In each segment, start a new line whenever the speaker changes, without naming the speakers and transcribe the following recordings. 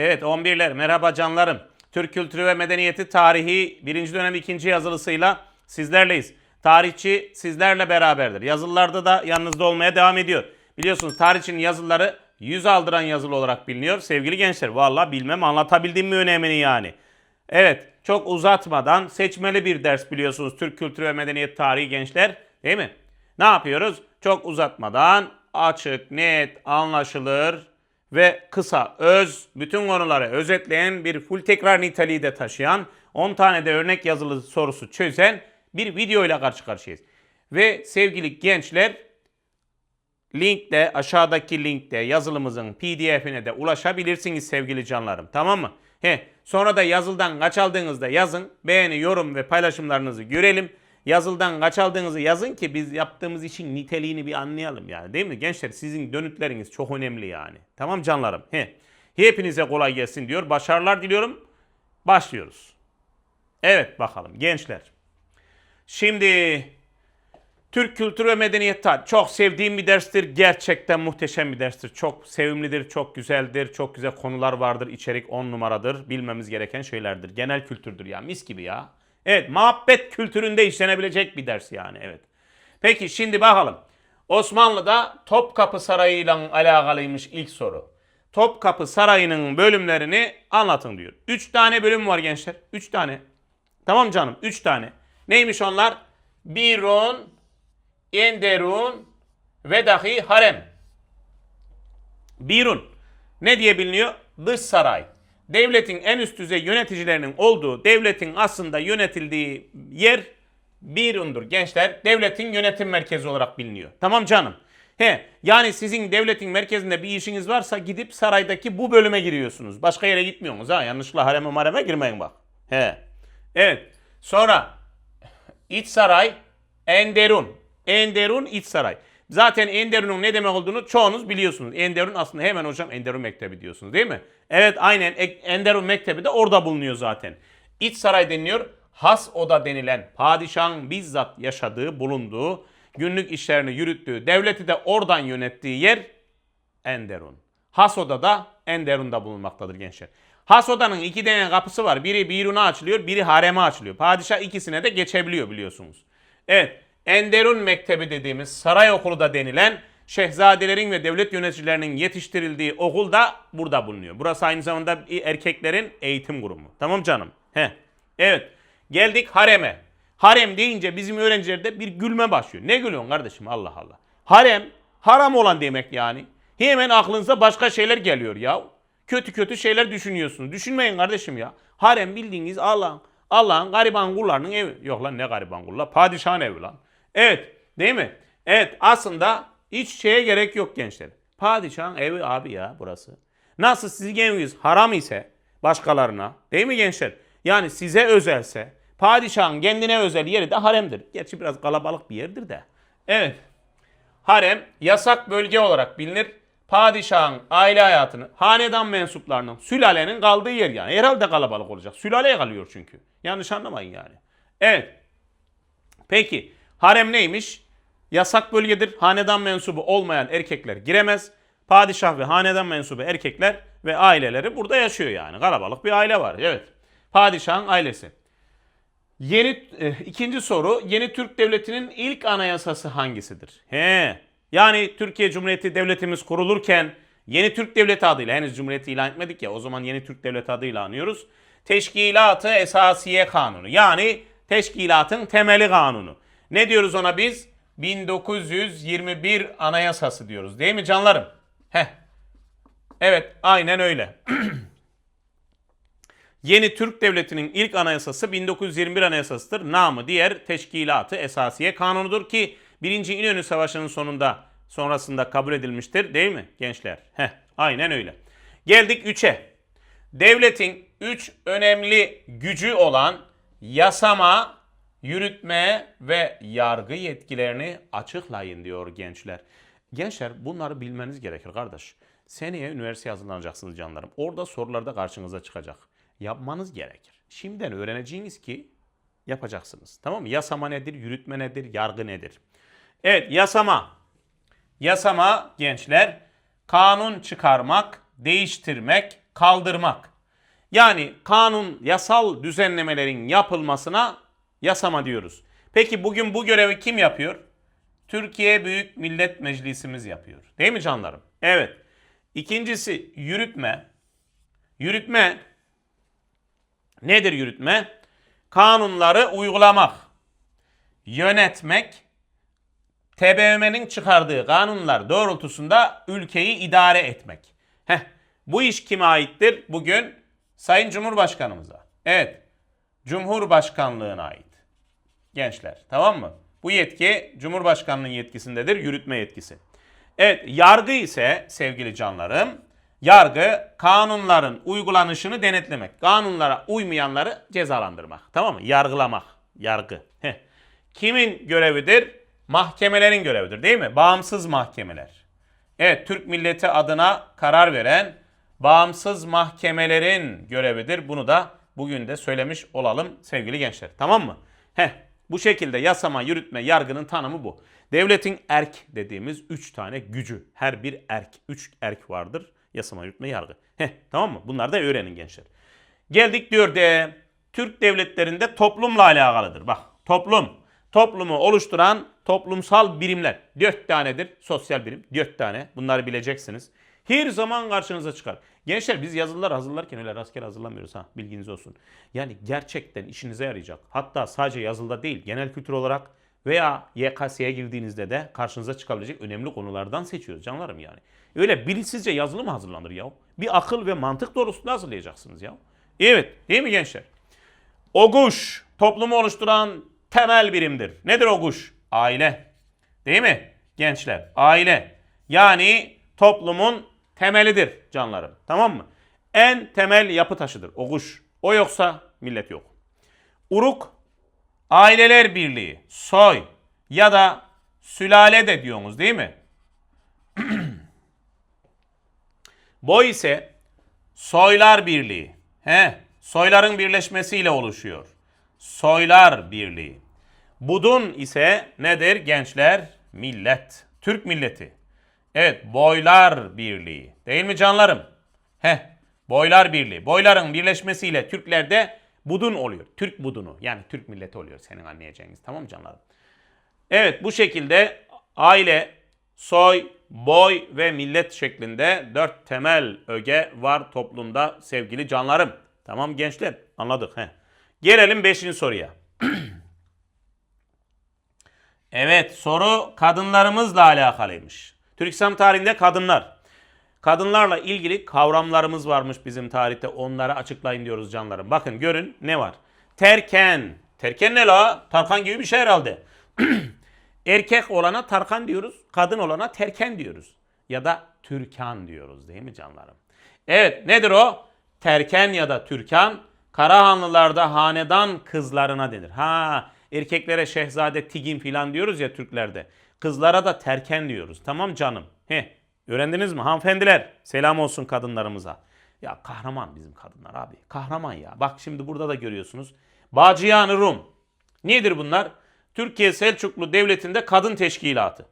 Evet 11'ler merhaba canlarım. Türk kültürü ve medeniyeti tarihi 1. dönem 2. yazılısıyla sizlerleyiz. Tarihçi sizlerle beraberdir. Yazılılarda da yanınızda olmaya devam ediyor. Biliyorsunuz tarihçinin yazıları yüz aldıran yazılı olarak biliniyor. Sevgili gençler vallahi bilmem anlatabildim mi önemini yani. Evet çok uzatmadan seçmeli bir ders biliyorsunuz Türk kültürü ve medeniyet tarihi gençler değil mi? Ne yapıyoruz? Çok uzatmadan açık, net, anlaşılır ve kısa, öz, bütün konuları özetleyen bir full tekrar niteliği de taşıyan 10 tane de örnek yazılı sorusu çözen bir video ile karşı karşıyayız. Ve sevgili gençler linkte aşağıdaki linkte yazılımızın pdf'ine de ulaşabilirsiniz sevgili canlarım tamam mı? He, sonra da yazıldan kaç aldığınızda yazın. Beğeni, yorum ve paylaşımlarınızı görelim. Yazıldan kaç aldığınızı yazın ki biz yaptığımız işin niteliğini bir anlayalım yani değil mi? Gençler sizin dönütleriniz çok önemli yani. Tamam canlarım. He. Hepinize kolay gelsin diyor. Başarılar diliyorum. Başlıyoruz. Evet bakalım gençler. Şimdi Türk kültürü ve medeniyet tarihi çok sevdiğim bir derstir. Gerçekten muhteşem bir derstir. Çok sevimlidir, çok güzeldir. Çok güzel konular vardır. İçerik 10 numaradır. Bilmemiz gereken şeylerdir. Genel kültürdür ya. Mis gibi ya. Evet, muhabbet kültüründe işlenebilecek bir ders yani. Evet. Peki şimdi bakalım. Osmanlı'da Topkapı Sarayı ile alakalıymış ilk soru. Topkapı Sarayı'nın bölümlerini anlatın diyor. 3 tane bölüm var gençler. 3 tane. Tamam canım 3 tane. Neymiş onlar? Birun, Enderun ve dahi harem. Birun. Ne diye biliniyor? Dış saray. Devletin en üst düzey yöneticilerinin olduğu, devletin aslında yönetildiği yer Birun'dur gençler. Devletin yönetim merkezi olarak biliniyor. Tamam canım. He, yani sizin devletin merkezinde bir işiniz varsa gidip saraydaki bu bölüme giriyorsunuz. Başka yere gitmiyorsunuz ha. Yanlışlıkla hareme mareme girmeyin bak. He. Evet. Sonra İç saray, Enderun. Enderun İç saray. Zaten Enderun'un ne demek olduğunu çoğunuz biliyorsunuz. Enderun aslında hemen hocam Enderun Mektebi diyorsunuz değil mi? Evet aynen Ek- Enderun Mektebi de orada bulunuyor zaten. İç saray deniliyor. Has oda denilen padişahın bizzat yaşadığı, bulunduğu, günlük işlerini yürüttüğü, devleti de oradan yönettiği yer Enderun. Has oda da Enderun'da bulunmaktadır gençler. Has odanın iki tane kapısı var. Biri Birun'a açılıyor, biri hareme açılıyor. Padişah ikisine de geçebiliyor biliyorsunuz. Evet, Enderun Mektebi dediğimiz saray okulu da denilen şehzadelerin ve devlet yöneticilerinin yetiştirildiği okul da burada bulunuyor. Burası aynı zamanda erkeklerin eğitim kurumu. Tamam canım? He. Evet. Geldik hareme. Harem deyince bizim öğrencilerde bir gülme başlıyor. Ne gülüyorsun kardeşim Allah Allah. Harem haram olan demek yani. Hemen aklınıza başka şeyler geliyor ya. Kötü kötü şeyler düşünüyorsunuz. Düşünmeyin kardeşim ya. Harem bildiğiniz Allah'ın Allah'ın gariban kullarının evi. Yok lan ne gariban kullar? Padişahın evi lan. Evet değil mi? Evet aslında hiç şeye gerek yok gençler. Padişahın evi abi ya burası. Nasıl sizin eviniz haram ise başkalarına değil mi gençler? Yani size özelse padişahın kendine özel yeri de haremdir. Gerçi biraz kalabalık bir yerdir de. Evet. Harem yasak bölge olarak bilinir. Padişahın aile hayatını, hanedan mensuplarının, sülalenin kaldığı yer yani. Herhalde kalabalık olacak. Sülaleye kalıyor çünkü. Yanlış anlamayın yani. Evet. Peki harem neymiş? Yasak bölgedir. Hanedan mensubu olmayan erkekler giremez. Padişah ve hanedan mensubu erkekler ve aileleri burada yaşıyor yani. Kalabalık bir aile var. Evet. Padişahın ailesi. Yeni e, ikinci soru yeni Türk devletinin ilk anayasası hangisidir? He. Yani Türkiye Cumhuriyeti devletimiz kurulurken yeni Türk devleti adıyla henüz cumhuriyeti ilan etmedik ya o zaman yeni Türk devleti adıyla anıyoruz. Teşkilat-ı Esasiye Kanunu yani teşkilatın temeli kanunu. Ne diyoruz ona biz? 1921 anayasası diyoruz değil mi canlarım? Heh. Evet aynen öyle. Yeni Türk Devleti'nin ilk anayasası 1921 anayasasıdır. Namı diğer Teşkilat-ı Esasiye Kanunu'dur ki 1. İnönü Savaşı'nın sonunda sonrasında kabul edilmiştir değil mi gençler? Heh, aynen öyle. Geldik 3'e. Devletin 3 önemli gücü olan yasama, yürütme ve yargı yetkilerini açıklayın diyor gençler. Gençler bunları bilmeniz gerekir kardeş. Seneye üniversiteye hazırlanacaksınız canlarım. Orada sorularda karşınıza çıkacak. Yapmanız gerekir. Şimdiden öğreneceğiniz ki yapacaksınız. Tamam mı? Yasama nedir, yürütme nedir, yargı nedir? Evet, yasama. Yasama gençler kanun çıkarmak, değiştirmek, kaldırmak. Yani kanun, yasal düzenlemelerin yapılmasına yasama diyoruz. Peki bugün bu görevi kim yapıyor? Türkiye Büyük Millet Meclisimiz yapıyor. Değil mi canlarım? Evet. İkincisi yürütme. Yürütme nedir yürütme? Kanunları uygulamak, yönetmek, TBMM'nin çıkardığı kanunlar doğrultusunda ülkeyi idare etmek. Heh, bu iş kime aittir? Bugün Sayın Cumhurbaşkanımıza. Evet, Cumhurbaşkanlığına ait. Gençler, tamam mı? Bu yetki Cumhurbaşkanlığının yetkisindedir, yürütme yetkisi. Evet, yargı ise sevgili canlarım, yargı kanunların uygulanışını denetlemek. Kanunlara uymayanları cezalandırmak. Tamam mı? Yargılamak. Yargı. Heh. Kimin görevidir? Mahkemelerin görevidir değil mi? Bağımsız mahkemeler. Evet, Türk milleti adına karar veren bağımsız mahkemelerin görevidir. Bunu da bugün de söylemiş olalım sevgili gençler. Tamam mı? Heh, bu şekilde yasama, yürütme, yargının tanımı bu. Devletin erk dediğimiz 3 tane gücü. Her bir erk. 3 erk vardır. Yasama, yürütme, yargı. Heh, tamam mı? Bunları da öğrenin gençler. Geldik diyor de Türk devletlerinde toplumla alakalıdır. Bak toplum. Toplumu oluşturan toplumsal birimler. Dört tanedir sosyal birim. Dört tane. Bunları bileceksiniz. Her zaman karşınıza çıkar. Gençler biz yazılılar hazırlarken öyle rastgele hazırlamıyoruz ha bilginiz olsun. Yani gerçekten işinize yarayacak. Hatta sadece yazılıda değil genel kültür olarak veya YKS'ye girdiğinizde de karşınıza çıkabilecek önemli konulardan seçiyoruz canlarım yani. Öyle bilinçsizce yazılı mı hazırlanır ya? Bir akıl ve mantık doğrultusunda hazırlayacaksınız ya. Evet değil mi gençler? Oguş toplumu oluşturan temel birimdir. Nedir oguş? Aile. Değil mi? Gençler aile. Yani toplumun temelidir canlarım. Tamam mı? En temel yapı taşıdır oguş. O yoksa millet yok. Uruk aileler birliği, soy ya da sülale de diyorsunuz değil mi? Boy ise soylar birliği. He, soyların birleşmesiyle oluşuyor. Soylar birliği. Budun ise nedir gençler? Millet. Türk milleti. Evet, boylar birliği. Değil mi canlarım? Heh, boylar birliği. Boyların birleşmesiyle Türklerde budun oluyor. Türk budunu. Yani Türk milleti oluyor senin anlayacağınız. Tamam mı canlarım? Evet bu şekilde aile, soy, boy ve millet şeklinde dört temel öge var toplumda sevgili canlarım. Tamam gençler anladık. He. Gelelim beşinci soruya. evet soru kadınlarımızla alakalıymış. Türk İslam tarihinde kadınlar. Kadınlarla ilgili kavramlarımız varmış bizim tarihte. Onları açıklayın diyoruz canlarım. Bakın görün ne var? Terken. Terken ne la? Tarkan gibi bir şey herhalde. Erkek olana Tarkan diyoruz. Kadın olana Terken diyoruz. Ya da Türkan diyoruz değil mi canlarım? Evet nedir o? Terken ya da Türkan Karahanlılarda hanedan kızlarına denir. Ha erkeklere şehzade tigin filan diyoruz ya Türklerde. Kızlara da terken diyoruz. Tamam canım. He, öğrendiniz mi hanımefendiler? Selam olsun kadınlarımıza. Ya kahraman bizim kadınlar abi. Kahraman ya. Bak şimdi burada da görüyorsunuz. Bacıyan Rum. Nedir bunlar? Türkiye Selçuklu Devleti'nde kadın teşkilatı.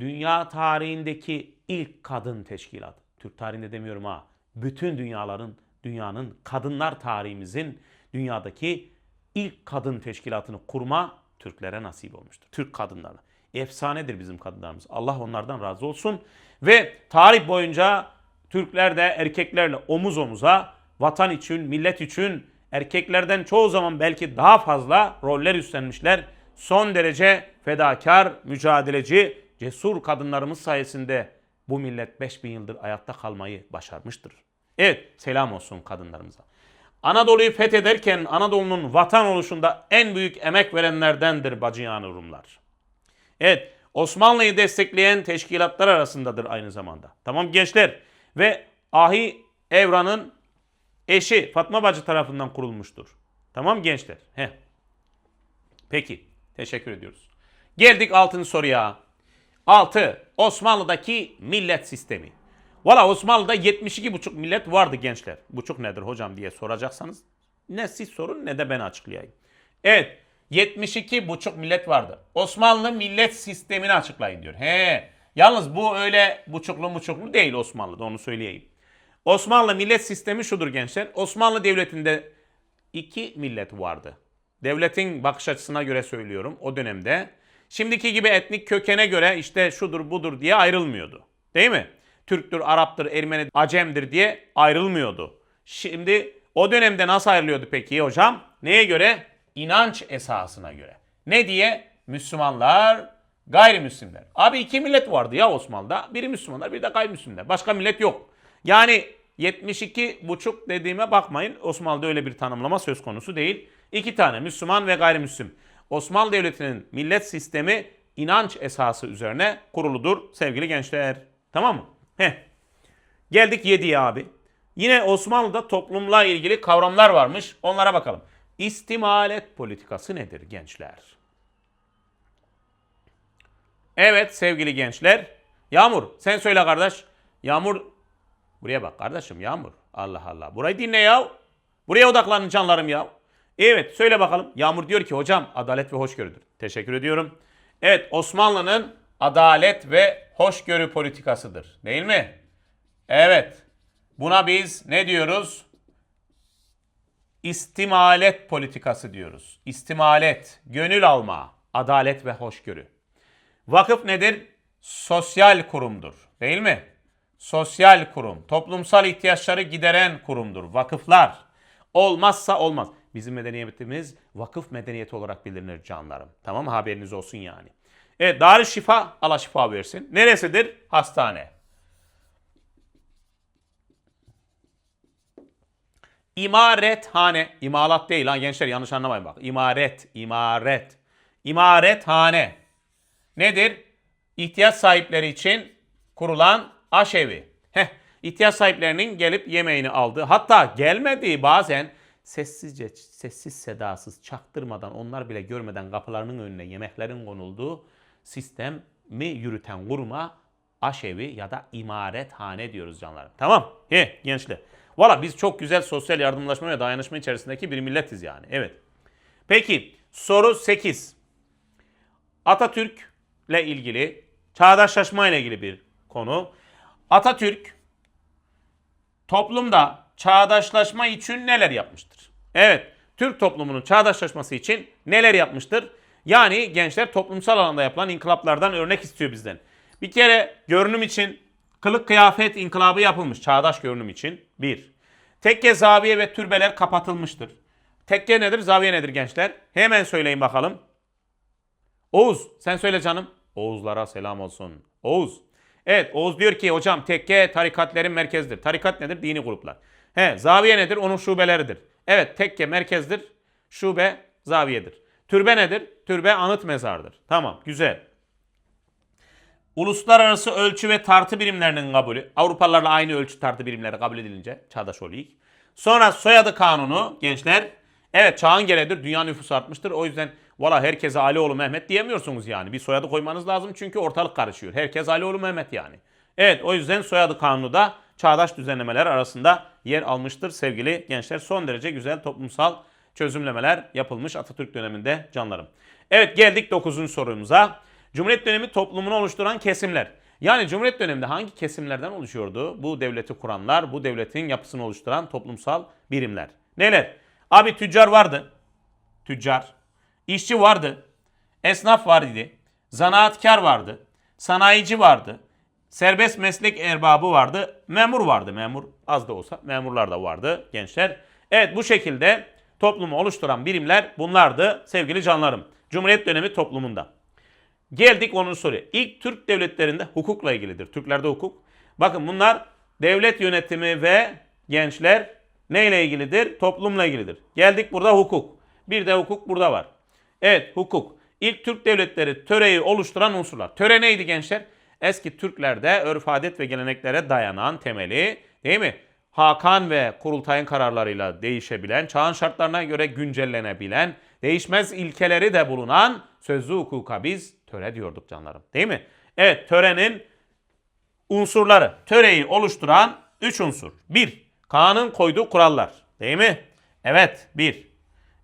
Dünya tarihindeki ilk kadın teşkilatı. Türk tarihinde demiyorum ha. Bütün dünyaların, dünyanın, kadınlar tarihimizin dünyadaki ilk kadın teşkilatını kurma Türklere nasip olmuştur. Türk kadınlarına. Efsanedir bizim kadınlarımız. Allah onlardan razı olsun. Ve tarih boyunca Türkler de erkeklerle omuz omuza vatan için, millet için erkeklerden çoğu zaman belki daha fazla roller üstlenmişler. Son derece fedakar, mücadeleci, cesur kadınlarımız sayesinde bu millet 5000 yıldır hayatta kalmayı başarmıştır. Evet, selam olsun kadınlarımıza. Anadolu'yu fethederken Anadolu'nun vatan oluşunda en büyük emek verenlerdendir Bacıyan Rumlar. Evet, Osmanlı'yı destekleyen teşkilatlar arasındadır aynı zamanda. Tamam gençler. Ve Ahi Evran'ın eşi Fatma Bacı tarafından kurulmuştur. Tamam gençler. Heh. Peki. Teşekkür ediyoruz. Geldik 6. soruya. 6. Osmanlı'daki millet sistemi. Valla Osmanlı'da 72,5 millet vardı gençler. Buçuk nedir hocam diye soracaksanız ne siz sorun ne de ben açıklayayım. Evet 72,5 millet vardı. Osmanlı millet sistemini açıklayın diyor. He. Yalnız bu öyle buçuklu buçuklu değil Osmanlı'da onu söyleyeyim. Osmanlı millet sistemi şudur gençler. Osmanlı Devleti'nde iki millet vardı. Devletin bakış açısına göre söylüyorum o dönemde. Şimdiki gibi etnik kökene göre işte şudur budur diye ayrılmıyordu. Değil mi? Türktür, Araptır, Ermeni, Acemdir diye ayrılmıyordu. Şimdi o dönemde nasıl ayrılıyordu peki hocam? Neye göre? İnanç esasına göre. Ne diye? Müslümanlar, gayrimüslimler. Abi iki millet vardı ya Osmanlı'da. Biri Müslümanlar, biri de gayrimüslimler. Başka millet yok. Yani 72 buçuk dediğime bakmayın. Osmanlı'da öyle bir tanımlama söz konusu değil. İki tane Müslüman ve gayrimüslim. Osmanlı Devleti'nin millet sistemi inanç esası üzerine kuruludur sevgili gençler. Tamam mı? Heh. Geldik 7'ye abi. Yine Osmanlı'da toplumla ilgili kavramlar varmış. Onlara bakalım. İstimalet politikası nedir gençler? Evet sevgili gençler. Yağmur sen söyle kardeş. Yağmur buraya bak kardeşim Yağmur. Allah Allah. Burayı dinle ya. Buraya odaklanın canlarım ya. Evet söyle bakalım. Yağmur diyor ki hocam adalet ve hoşgörüdür. Teşekkür ediyorum. Evet Osmanlı'nın adalet ve hoşgörü politikasıdır. Değil mi? Evet. Buna biz ne diyoruz? İstimalet politikası diyoruz. İstimalet, gönül alma, adalet ve hoşgörü. Vakıf nedir? Sosyal kurumdur. Değil mi? Sosyal kurum, toplumsal ihtiyaçları gideren kurumdur. Vakıflar. Olmazsa olmaz. Bizim medeniyetimiz vakıf medeniyeti olarak bilinir canlarım. Tamam mı? Haberiniz olsun yani. Evet, Darüşşifa Allah şifa versin. Neresidir? Hastane. İmarethane. İmalat değil lan gençler yanlış anlamayın bak. İmaret, imaret. İmarethane. Nedir? İhtiyaç sahipleri için kurulan aşevi. Heh, ihtiyaç sahiplerinin gelip yemeğini aldığı, hatta gelmediği bazen sessizce, sessiz sedasız, çaktırmadan, onlar bile görmeden kapılarının önüne yemeklerin konulduğu sistemi yürüten kuruma aşevi ya da imarethane diyoruz canlarım. Tamam. He gençler. Valla biz çok güzel sosyal yardımlaşma ve dayanışma içerisindeki bir milletiz yani. Evet. Peki soru 8. Atatürk'le ilgili, çağdaşlaşma ile ilgili bir konu. Atatürk toplumda çağdaşlaşma için neler yapmıştır? Evet, Türk toplumunun çağdaşlaşması için neler yapmıştır? Yani gençler toplumsal alanda yapılan inkılaplardan örnek istiyor bizden. Bir kere görünüm için kılık kıyafet inkılabı yapılmış çağdaş görünüm için. Bir. Tekke, zaviye ve türbeler kapatılmıştır. Tekke nedir, zaviye nedir gençler? Hemen söyleyin bakalım. Oğuz sen söyle canım. Oğuzlara selam olsun. Oğuz. Evet Oğuz diyor ki hocam tekke tarikatlerin merkezidir. Tarikat nedir? Dini gruplar. He zaviye nedir? Onun şubeleridir. Evet tekke merkezdir. Şube zaviyedir. Türbe nedir? Türbe anıt mezardır. Tamam güzel. Uluslararası ölçü ve tartı birimlerinin kabulü. Avrupalılarla aynı ölçü tartı birimleri kabul edilince çağdaş oluyor. Sonra soyadı kanunu gençler. Evet çağın gereğidir. Dünya nüfusu artmıştır. O yüzden valla herkese Alioğlu Mehmet diyemiyorsunuz yani. Bir soyadı koymanız lazım çünkü ortalık karışıyor. Herkes Alioğlu Mehmet yani. Evet o yüzden soyadı kanunu da çağdaş düzenlemeler arasında yer almıştır sevgili gençler. Son derece güzel toplumsal çözümlemeler yapılmış Atatürk döneminde canlarım. Evet geldik 9. sorumuza. Cumhuriyet dönemi toplumunu oluşturan kesimler. Yani Cumhuriyet döneminde hangi kesimlerden oluşuyordu bu devleti kuranlar, bu devletin yapısını oluşturan toplumsal birimler? Neler? Abi tüccar vardı. Tüccar. İşçi vardı. Esnaf vardı. Zanaatkar vardı. Sanayici vardı. Serbest meslek erbabı vardı. Memur vardı. Memur az da olsa memurlar da vardı gençler. Evet bu şekilde toplumu oluşturan birimler bunlardı sevgili canlarım. Cumhuriyet dönemi toplumunda. Geldik onun soruya. İlk Türk devletlerinde hukukla ilgilidir. Türklerde hukuk. Bakın bunlar devlet yönetimi ve gençler neyle ilgilidir? Toplumla ilgilidir. Geldik burada hukuk. Bir de hukuk burada var. Evet hukuk. İlk Türk devletleri töreyi oluşturan unsurlar. Töre neydi gençler? Eski Türklerde örf adet ve geleneklere dayanan temeli değil mi? Hakan ve kurultayın kararlarıyla değişebilen, çağın şartlarına göre güncellenebilen, değişmez ilkeleri de bulunan sözlü hukuka biz töre diyorduk canlarım. Değil mi? Evet törenin unsurları. Töreyi oluşturan 3 unsur. 1. Kanun koyduğu kurallar. Değil mi? Evet 1.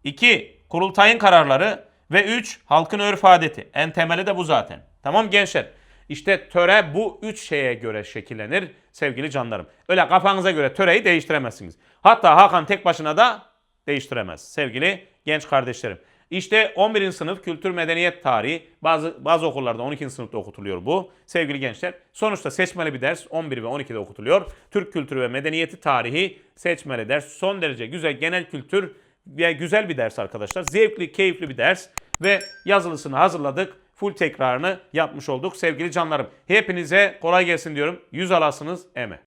2. Kurultayın kararları ve 3. Halkın örf adeti. En temeli de bu zaten. Tamam gençler. İşte töre bu üç şeye göre şekillenir sevgili canlarım. Öyle kafanıza göre töreyi değiştiremezsiniz. Hatta Hakan tek başına da değiştiremez sevgili genç kardeşlerim. İşte 11. sınıf kültür medeniyet tarihi bazı bazı okullarda 12. sınıfta okutuluyor bu. Sevgili gençler sonuçta seçmeli bir ders 11 ve 12'de okutuluyor. Türk kültürü ve medeniyeti tarihi seçmeli ders. Son derece güzel genel kültür ve güzel bir ders arkadaşlar. Zevkli, keyifli bir ders ve yazılısını hazırladık. Full tekrarını yapmış olduk sevgili canlarım. Hepinize kolay gelsin diyorum. Yüz alasınız eme.